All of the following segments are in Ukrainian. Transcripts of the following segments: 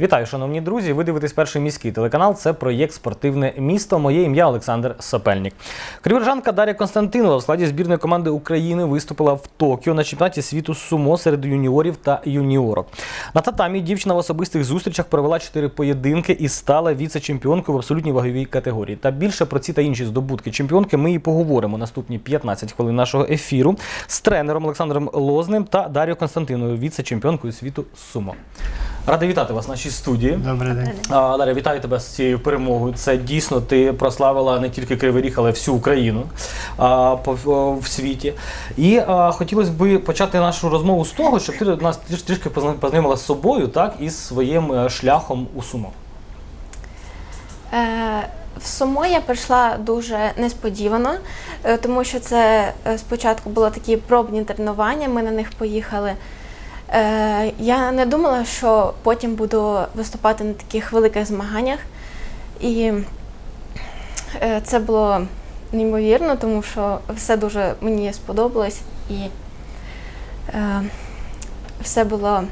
Вітаю, шановні друзі. Ви дивитесь перший міський телеканал. Це проєкт Спортивне місто. Моє ім'я Олександр Сапельник. Криворжанка Дар'я Константинова в складі збірної команди України виступила в Токіо на чемпіонаті світу сумо серед юніорів та юніорок. На татамі дівчина в особистих зустрічах провела чотири поєдинки і стала віце-чемпіонкою в абсолютній ваговій категорії. Та більше про ці та інші здобутки чемпіонки ми і поговоримо наступні 15 хвилин нашого ефіру з тренером Олександром Лозним та Дар'єю Константиновою, віце-чемпіонкою світу сумо. Радий вітати вас в нашій студії. Добрий день. А, Дар'я, вітаю тебе з цією перемогою. Це дійсно ти прославила не тільки Кривий Ріг, але всю Україну а, по, о, в світі. І а, хотілося б почати нашу розмову з того, щоб ти нас тріш- трішки позна- познайомила з собою, так, і з своїм е, шляхом у сумо. Е, В сумо я прийшла дуже несподівано, е, тому що це е, спочатку було такі пробні тренування, ми на них поїхали. Е, Я не думала, що потім буду виступати на таких великих змаганнях. І е, це було неймовірно, тому що все дуже мені сподобалось і е, все було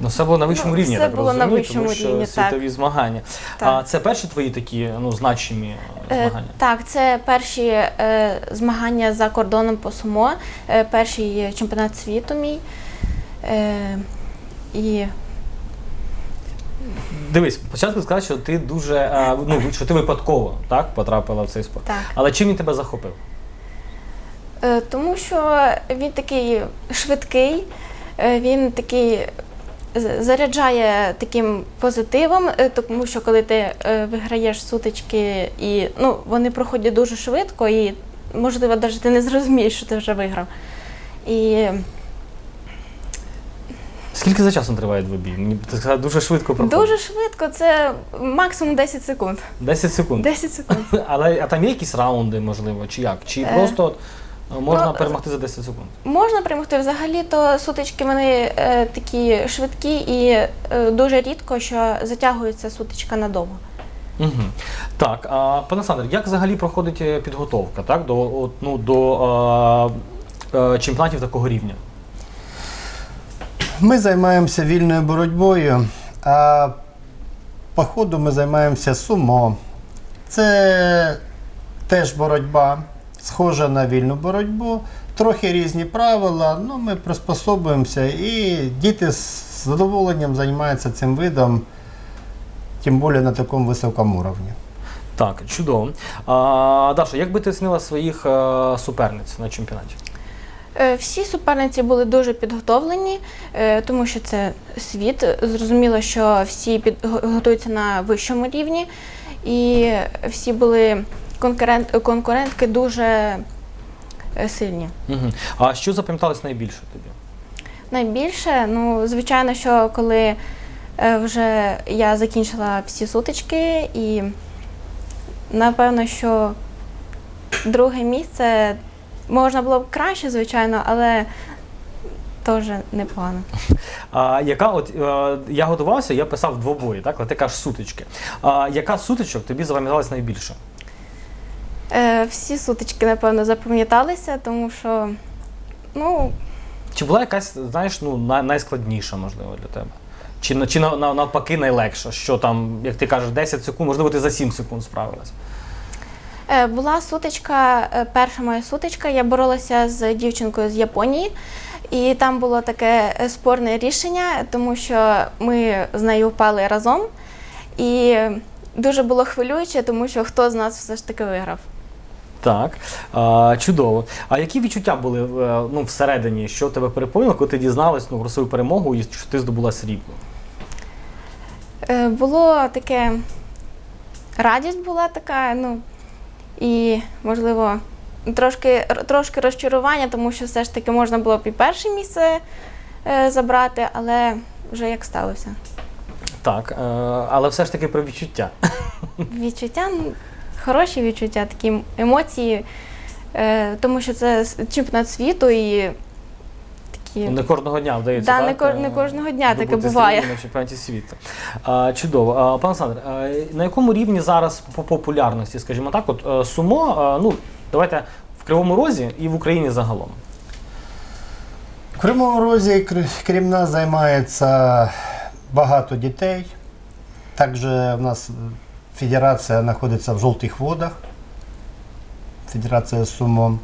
Ну, це було на вищому Ну, рівні, я так було на розумію, вищому тому що рівні, так. світові змагання. Так. А це перші твої такі ну, значимі е, Е, змагання? Так, це перші е, змагання за кордоном по сумо, е, перший чемпіонат світу мій. Е, і Дивись, спочатку сказати, що ти дуже е, ну, що ти випадково так, потрапила в цей спорт. так. Але чим він тебе захопив? Е, тому що він такий швидкий, він такий заряджає таким позитивом, тому що коли ти виграєш сутички, і ну, вони проходять дуже швидко, і можливо, навіть ти не зрозумієш, що ти вже виграв. І Скільки за часом триває двобій? Мені ти сказала, дуже швидко проходить. Дуже швидко, це максимум 10 секунд. 10 секунд. 10 секунд. Але а там є якісь раунди, можливо, чи як? Чи Е, просто от, е, можна ну, перемогти за 10 секунд? Можна перемогти. Взагалі, то сутички вони е, такі швидкі і е, дуже рідко, що затягується сутичка надовго. Угу. Так, а, пане Олександр, як взагалі проходить е, підготовка так, до, от, ну, до е, е, чемпіонатів такого рівня? Ми займаємося вільною боротьбою, а по ходу ми займаємося сумо. Це теж боротьба, схожа на вільну боротьбу. Трохи різні правила, ну ми приспособуємося і діти з задоволенням займаються цим видом, тим більше на такому високому рівні. Так, чудово. А, Даша, як би ти оцінила своїх е, суперниць на чемпіонаті? Е, Всі суперниці були дуже підготовлені, е, тому що це світ. Зрозуміло, що всі під, го- готуються на вищому рівні, і всі були конкурент, конкурентки дуже е, сильні. Угу. А що запам'яталось найбільше тобі? Найбільше, ну, звичайно, що коли вже я закінчила всі сутички, і напевно, що друге місце можна було б краще, звичайно, але теж непогано. А, яка от е, я готувався, я писав двобої, так? Але ти кажеш сутички. А, яка з сутичок тобі запам'яталась найбільше? Е, всі сутички, напевно, запам'яталися, тому що, ну, Чи була якась, знаєш, ну, най- найскладніша, можливо, для тебе? Чи, на- чи на- на- навпаки найлегша? Що там, як ти кажеш, 10 секунд, можливо, ти за 7 секунд справилась? Е, Була сутичка, е, перша моя сутичка. Я боролася з дівчинкою з Японії, і там було таке е, спорне рішення, тому що ми з нею впали разом. І дуже було хвилююче, тому що хто з нас все ж таки виграв. Так, а, чудово. А які відчуття були ну, всередині, що тебе переповнило, коли ти дізналась ну, про свою перемогу і що ти здобула срібло? Було таке радість була така, ну і можливо трошки, трошки розчарування, тому що все ж таки можна було б і перше місце е, забрати, але вже як сталося. Так, е, але все ж таки про відчуття. Відчуття, ну, хороші відчуття, такі емоції, е, тому що це чемпіонат світу і такі. Не кожного дня вдається. Да, так, не ко- не е, кожного дня таке буває. на чемпіонаті світу. А, чудово. А, пан Олександр, а, на якому рівні зараз по популярності, скажімо так, от е, сумо, е, ну, давайте в Кривому Розі і в Україні загалом. В Кривому Розі, кр- крім нас, займається багато дітей. Також у нас федерація знаходиться в жовтих водах. Федерація Сумо.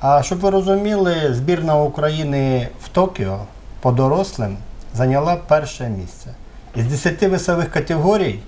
А щоб ви розуміли, збірна України в Токіо по дорослим зайняла перше місце. Із 10 весових категорій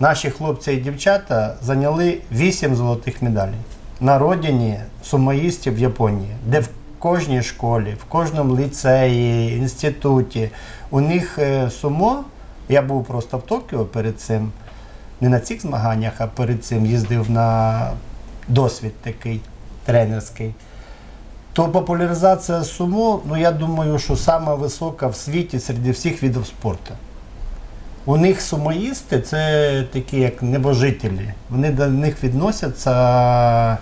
наші хлопці і дівчата зайняли 8 золотих медалей на родині сумоїстів в Японії, де в кожній школі, в кожному ліцеї, інституті у них е, сумо. Я був просто в Токіо перед цим, не на цих змаганнях, а перед цим їздив на досвід такий тренерський. То популяризація сумо, ну я думаю, що сама висока в світі серед всіх видів спорту. У них сумоїсти це такі як небожителі. Вони до них відносяться е,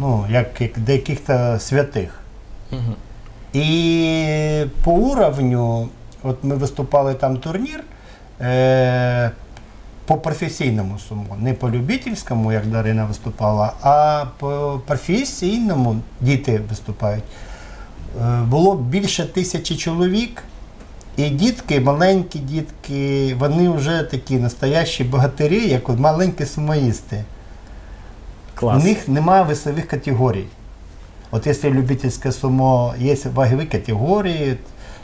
ну, як, як до яких-то святих. Угу. І по уровню, от ми виступали там турнір е, по професійному суму, не по любительському, як Дарина виступала, а по професійному діти виступають. Е, було більше тисячі чоловік. І дітки, маленькі дітки, вони вже такі настоящі богатирі, як от маленькі сумоїсти. Клас. У них немає весових категорій. От якщо любительське сумо, є вагові категорії,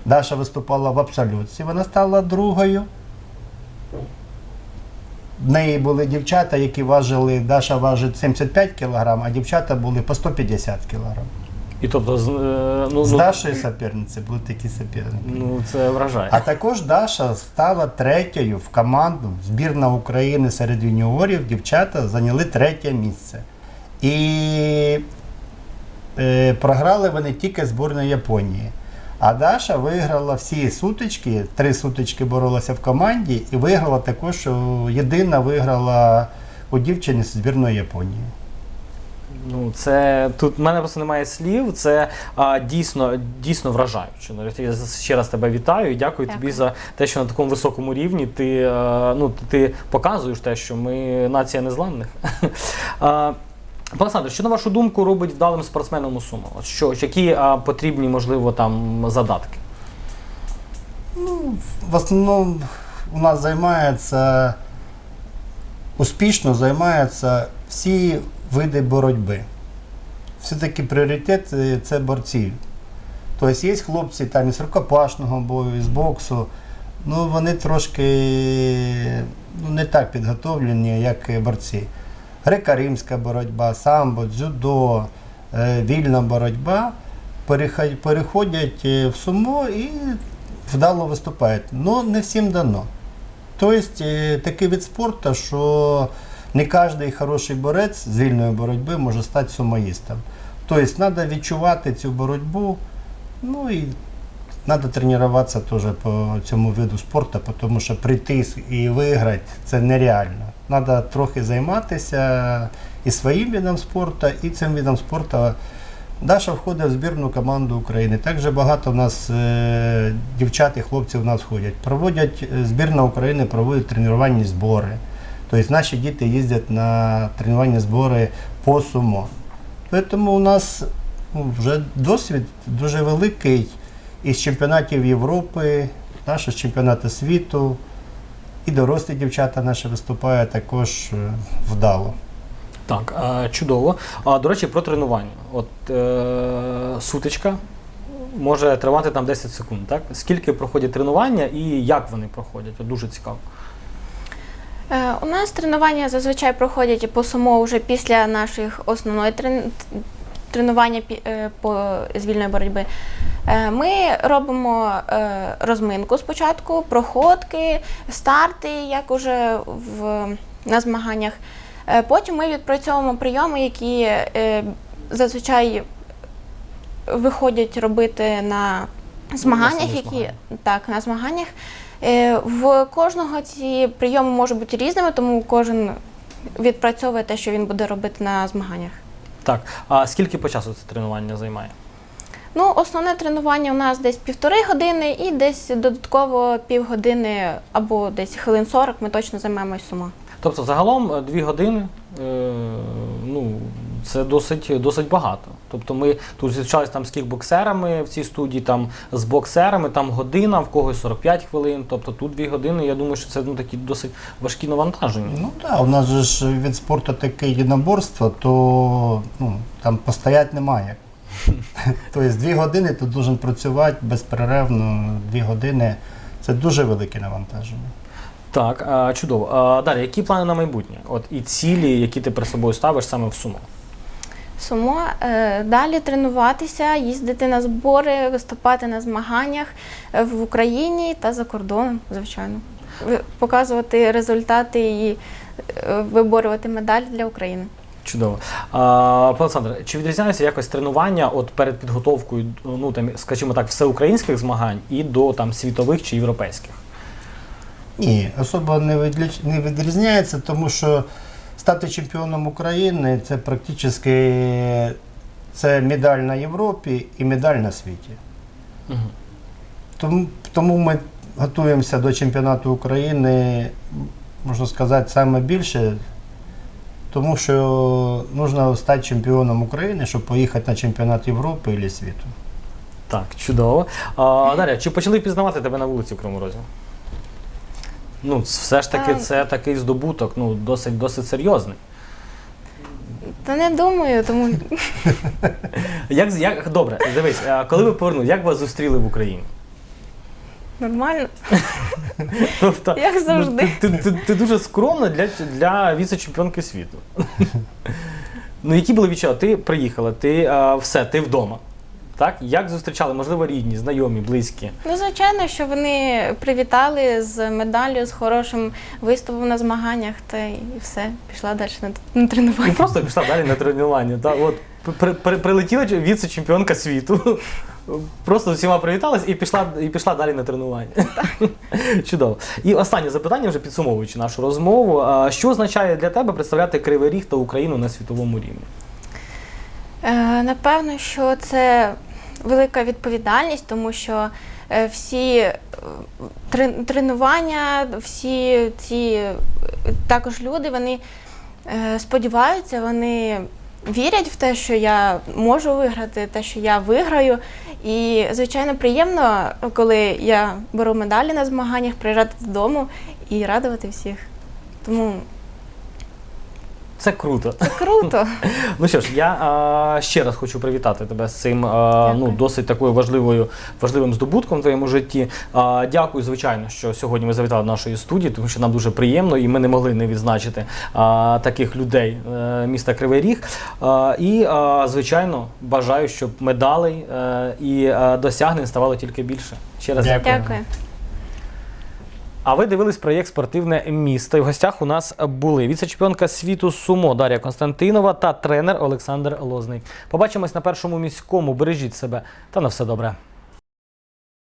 Даша виступала в абсолютці, вона стала другою. В неї були дівчата, які важили, Даша важить 75 кг, а дівчата були по 150 кг. І тобто, з- е, ну, З ну, Дашою суперниці були такі суперники. ну, це вражає. А також Даша стала третьою в команду. Збірна України серед юніорів, дівчата зайняли третє місце. І е, програли вони тільки збірної Японії. А Даша виграла всі сутички, три сутички боролася в команді і виграла також, що єдина виграла у дівчини з збірної Японії. Ну, це тут в мене просто немає слів. Це а, дійсно дійсно вражаюче. Я ще раз тебе вітаю і дякую, тобі за те, що на такому високому рівні ти, е, ну, ти показуєш те, що ми нація незламних. Олександре, що на вашу думку робить вдалим спортсменом у сумо? От Що, які а, потрібні, можливо, там задатки? в основному у нас займається успішно займаються всі види боротьби. Все-таки пріоритет е, це борці. Тобто є хлопці там із рукопашного бою, із боксу, ну вони трошки ну, не так підготовлені, як борці. Греко-римська боротьба, самбо, дзюдо, е, вільна боротьба переходять е, в сумо і вдало виступають. Ну, не всім дано. Тобто е, такий вид спорту, що не кожен хороший борець з вільної боротьби може стати сумоїстом. Тобто треба відчувати цю боротьбу, ну і треба тренуватися теж по цьому виду спорту, тому що прийти і виграти це нереально. Треба трохи займатися і своїм видом спорту, і цим видом спорту. Даша входить в збірну команду України. Також багато в нас е, дівчат і хлопців у нас ходять. Проводять е, збірна України проводить тренувальні збори. Тобто наші діти їздять на тренувальні збори по сумо. Тому у нас ну, вже досвід дуже великий із чемпіонатів Європи, наші з чемпіонату світу. І дорослі дівчата наші виступають також е, вдало. Так, е, чудово. А, до речі, про тренування. От е, сутичка може тривати там 10 секунд, так? Скільки проходять тренування і як вони проходять? От дуже цікаво. Е, У нас тренування зазвичай проходять по сумо вже після наших основної трен- тренування пі- е, по з вільної боротьби. Е, Ми робимо е, розминку спочатку, проходки, старти, як уже в, на змаганнях. Е, Потім ми відпрацьовуємо прийоми, які зазвичай виходять робити на змаганнях, які так, на змаганнях. В кожного ці прийоми можуть бути різними, тому кожен відпрацьовує те, що він буде робити на змаганнях. Так, а скільки по часу це тренування займає? Ну, основне тренування у нас десь півтори години і десь додатково півгодини або десь хвилин 40 ми точно займаємось сумо. Тобто загалом е, дві години, е, ну, це досить, досить багато. Тобто ми тут зустрічалися там з кікбоксерами в цій студії, там з боксерами, там година, в когось 45 хвилин. Тобто тут дві години. Я думаю, що це ну, такі досить важкі навантаження. Ну так, у нас же ж від спорту таке єдиноборство, то ну, там постоять немає. тобто дві години ти должен працювати безперервно, дві години. Це дуже велике навантаження. Так, а, чудово. А, далі, які плани на майбутнє? От і цілі, які ти перед собою ставиш саме в сумо? Сумо е, далі тренуватися, їздити на збори, виступати на змаганнях е, в Україні та за кордоном, звичайно. Показувати результати і е, виборювати медаль для України. Чудово. А, пане Олександре, чи відрізняються якось тренування от перед підготовкою, ну там, скажімо так, всеукраїнських змагань і до там світових чи європейських? Ні, особо не, відрізняється, тому що стати чемпіоном України це практично це медаль на Європі і медаль на світі. Угу. Тому, тому ми готуємося до чемпіонату України, можна сказати, саме більше, тому що потрібно стати чемпіоном України, щоб поїхати на чемпіонат Європи або світу. Так, чудово. А, Дар'я, чи почали пізнавати тебе на вулиці в Кривому Розі? Ну, все ж таки, Ем. це такий здобуток, ну, досить, досить серйозний. Та не думаю, тому Як, з- як, добре, дивись, а коли ви повернули, як вас зустріли в Україні? Нормально. Тобто, Як завжди. Ну, ти, ти, ти, ти дуже скромна для, для віце-чемпіонки світу. ну, які були відчуття? Ти приїхала, ти а, все, ти вдома. Так? Як зустрічали? Можливо, рідні, знайомі, близькі. Ну, звичайно, що вони привітали з медаллю, з хорошим виступом на змаганнях, та і все, пішла далі на, на Ну, тренування. просто пішла далі на тренування. Та, от, при, при, прилетіла віце-чемпіонка світу. Просто з усіма привіталась і пішла, і пішла далі на тренування. Чудово. І останнє запитання, вже підсумовуючи нашу розмову. Що означає для тебе представляти Кривий Ріг та Україну на світовому рівні? Е, напевно, що це велика відповідальність, тому що е, всі е, тренування, всі ці також люди, вони сподіваються, вони вірять в те, що я можу виграти, те, що я виграю. І, звичайно, приємно, коли я беру медалі на змаганнях, приїжджати додому і радувати всіх. Тому Це круто. це круто. Ну що ж, я а, ще раз хочу привітати тебе з цим а, ну, досить такою важливою, важливим здобутком в твоєму житті. А, дякую, звичайно, що сьогодні ви завітали до нашої студії, тому що нам дуже приємно, і ми не могли не відзначити а, таких людей е, міста Кривий Ріг. А, і, а, звичайно, бажаю, щоб медалей е, і е, досягнень ставало тільки більше. Ще раз Дякую. Дякую. А ви дивились проєкт Спортивне місто. І в гостях у нас були віце-чемпіонка світу Сумо Дар'я Константинова та тренер Олександр Лозний. Побачимось на першому міському. Бережіть себе та на все добре.